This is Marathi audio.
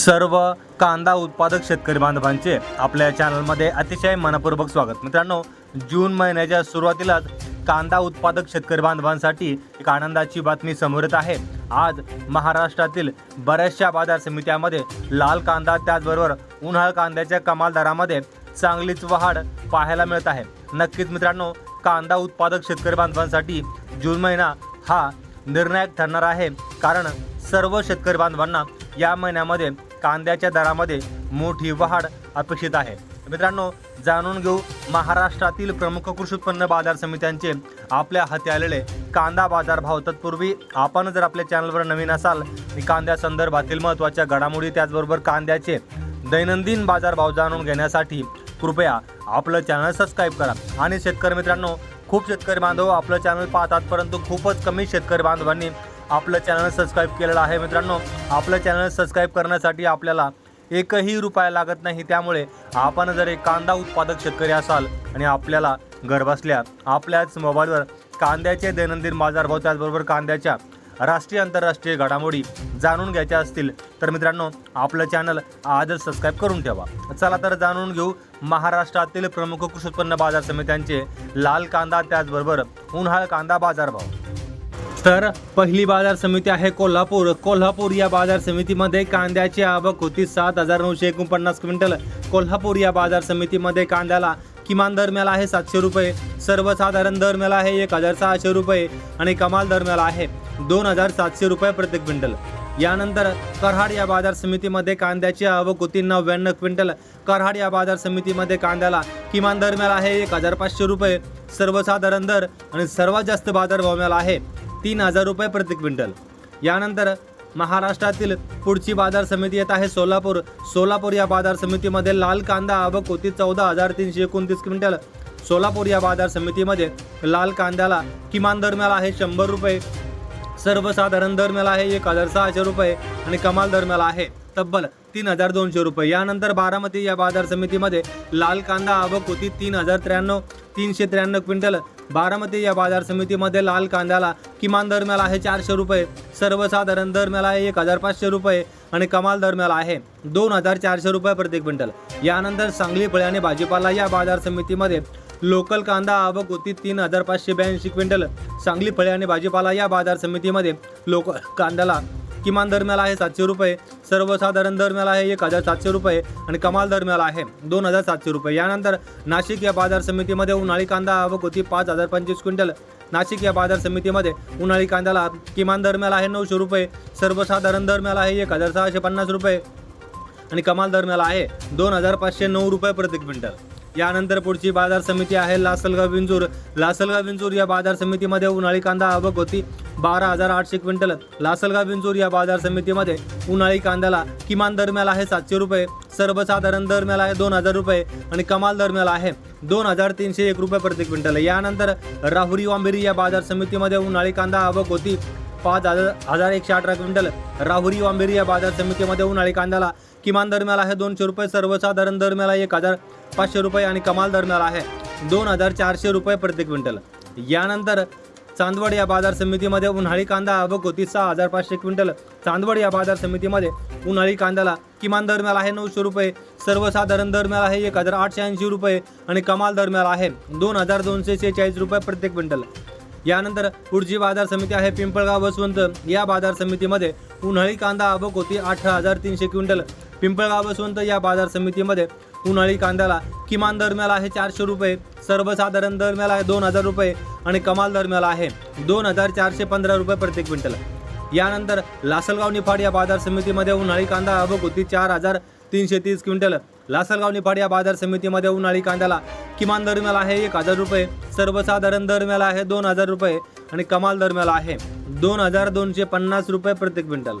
सर्व कांदा उत्पादक शेतकरी बांधवांचे आपल्या चॅनलमध्ये अतिशय मनपूर्वक स्वागत. मित्रांनो जून महिन्याच्या सुरुवातीलाच कांदा उत्पादक शेतकरी बांधवांसाठी एक आनंदाची बातमी समोर येत आहे. आज महाराष्ट्रातील बऱ्याचशा बाजार समित्यामध्ये लाल कांदा त्याचबरोबर उन्हाळ कांद्याच्या कमाल दरामध्ये चांगलीच वाढ पाहायला मिळत आहे. नक्कीच मित्रांनो कांदा उत्पादक शेतकरी बांधवांसाठी जून महिना हा निर्णायक ठरणार आहे. कारण सर्व शेतकरी बांधवांना या महिन्यामध्ये कांद्याच्या दरामध्ये मोठी वाढ अपेक्षित आहे. मित्रांनो जाणून घेऊ महाराष्ट्रातील प्रमुख कृषी उत्पन्न बाजार समित्यांचे आपल्या हाती आलेले कांदा बाजार भाव तत्पूर्वी आपण जर आपल्या चॅनलवर नवीन असाल कांद्या संदर्भातील महत्त्वाच्या घडामोडी त्याचबरोबर कांद्याचे दैनंदिन बाजारभाव जाणून घेण्यासाठी कृपया आपलं चॅनल सबस्क्राईब करा. आणि शेतकरी मित्रांनो खूप शेतकरी बांधव आपलं चॅनल पाहतात परंतु खूपच कमी शेतकरी बांधवांनी आपलं चॅनल सबस्क्राईब केलेलं आहे मित्रांनो. आपलं चॅनल सबस्क्राईब करण्यासाठी आपल्याला एकही रुपया लागत नाही. त्यामुळे आपण जर एक कांदा उत्पादक शेतकरी असाल आणि आपल्याला घरबसल्या आपल्याच मोबाईलवर कांद्याचे दैनंदिन बाजारभाव त्याचबरोबर कांद्याच्या राष्ट्रीय आंतरराष्ट्रीय घडामोडी जाणून घ्यायच्या असतील तर मित्रांनो आपलं चॅनल आजच सबस्क्राईब करून ठेवा. चला तर जाणून घेऊ महाराष्ट्रातील प्रमुख कृषी उत्पन्न बाजार समित्यांचे लाल कांदा त्याचबरोबर उन्हाळ कांदा बाजारभाव. तर पहिली बाजार समिती आहे कोल्हापूर. कोल्हापूर या बाजार समितीमध्ये कांद्याची आवक होती सात हजार नऊशे एकोणपन्नास क्विंटल. कोल्हापूर या बाजार समितीमध्ये कांद्याला किमान दर मिळाला आहे सातशे रुपये. सर्वसाधारण दर मिळाला आहे एक हजार सहाशे रुपये आणि कमाल दर मिळाला आहे दोन हजार सातशे रुपये प्रति क्विंटल. यानंतर कराड या बाजार समितीमध्ये कांद्याची आवक होती नव्याण्णव क्विंटल. कराड या बाजार समितीमध्ये कांद्याला किमान दर मिळाला आहे एक हजार पाचशे रुपये. सर्वसाधारण दर आणि सर्वात जास्त बाजारभाव मिळाला आहे तीन हजार रुपये प्रति क्विंटल. यानंतर महाराष्ट्रातील पुढची बाजार समिती येत आहे सोलापूर. सोलापूर या बाजार समितीमध्ये लाल कांदा आवक होती चौदा हजार तीनशे एकोणतीस क्विंटल. सोलापूर या बाजार समितीमध्ये लाल कांद्याला किमान दर मिळाला आहे शंभर रुपये. सर्वसाधारण दर मिळाला आहे एक हजार सहाशे रुपये आणि कमाल दर मिळाला आहे तब्बल तीन हजार दोनशे रुपये. यानंतर बारामती या बाजार समितीमध्ये लाल कांदा आवक होती तीन हजार त्र्याण्णव. तीनशे त्र्याण्णव क्विंटल. बारामती या बाजार समितीमध्ये लाल कांद्याला किमान दर मिळाला आहे चारशे रुपये. सर्वसाधारण दर मिळाला आहे एक हजार पाचशे रुपये आणि कमाल दर मिळाला आहे दोन हजार चारशे रुपये प्रति क्विंटल. यानंतर सांगली फळे आणि भाजीपाला या बाजार समितीमध्ये लोकल कांदा आवक होती तीन हजार पाचशे ब्याऐंशी क्विंटल. सांगली फळे आणि भाजीपाला या बाजार समितीमध्ये लोकल कांद्याला किमान दरम्याला आहे सातशे रुपये सर्वसाधारण दरम्याला आहे एक हजार सातशे रुपये आणि कमाल दरम्याला आहे दोन हजार सातशे रुपये. यानंतर नाशिक या बाजार समितीमध्ये उन्हाळी कांदा आवक होती पाच हजार पंचवीस क्विंटल. नाशिक या बाजार समितीमध्ये उन्हाळी कांद्याला किमान दरम्याला आहे नऊशे रुपये सर्वसाधारण दरम्याला आहे एक हजार सहाशे पन्नास रुपये आणि कमाल दरम्याला आहे दोन हजार पाचशे नऊ रुपये प्रति क्विंटल. यानंतर पुढची बाजार समिती आहे लासलगाव विंजूर. लासलगाव विंजूर या बाजार समितीमध्ये उन्हाळी कांदा आवक होती. बारा हजार आठशे क्विंटल. लासलगाव विंजूर या बाजार समितीमध्ये उन्हाळी कांद्याला किमान दरम्याला आहे सातशे रुपये सर्वसाधारण दरम्याला आहे दोन हजार रुपये आणि कमाल दरम्याला आहे दोन हजार तीनशे एक रुपये प्रति क्विंटल. यानंतर राहुरी वांबेरी या बाजार समितीमध्ये उन्हाळी कांदा आवक होती पाच हजार हजार एकशे अठरा क्विंटल. राहुरी वांबेरी या बाजार समितीमध्ये उन्हाळी कांद्याला किमान दरम्याला आहे दोनशे रुपये सर्वसाधारण दरम्याला एक हजार. पाचशे रुपये आणि कमाल दर मिळाला आहे. दोन हजार चारशे रुपये प्रति क्विंटल. यानंतर चांदवड या बाजार समितीमध्ये उन्हाळी कांदा व होती. सहा हजार पाचशे क्विंटल. चांदवड या बाजार समितीमध्ये उन्हाळी कांद्याला किमान दर मिळाला आहे नऊशे रुपये. सर्वसाधारण दर मिळाला आहे एक हजार आठशे ऐंशी रुपये आणि कमाल दर मिळाला आहे दोन हजार दोनशे शेहेचाळीस रुपये प्रत्येक क्विंटल. यानंतर पुढची बाजार समिती आहे पिंपळगाव वसवंत. या बाजार समितीमध्ये उन्हाळी कांदा अबक होती अठरा हजार तीनशे क्विंटल. पिंपळगाव वसवंत या बाजार समितीमध्ये उन्हाळी कांद्याला किमान दर मिळाला आहे चारशे रुपये सर्वसाधारण दर मिळाला आहे दोन हजार रुपये आणि कमाल दर मिळाला आहे दोन हजार चारशे पंधरा रुपये प्रति क्विंटल. यानंतर लासलगाव निफाड या बाजार समितीमध्ये उन्हाळी कांदा आवक होती चार हजार तीनशे तीस क्विंटल. लासलगाव निफाड या बाजार समितीमध्ये उन्हाळी कांद्याला किमान दर मिळाला आहे एक हजार रुपये सर्वसाधारण दर मिळाला आहे दोन हजार रुपये आणि कमाल दर मिळाला आहे दोन हजार दोनशे पन्नास रुपये प्रति क्विंटल.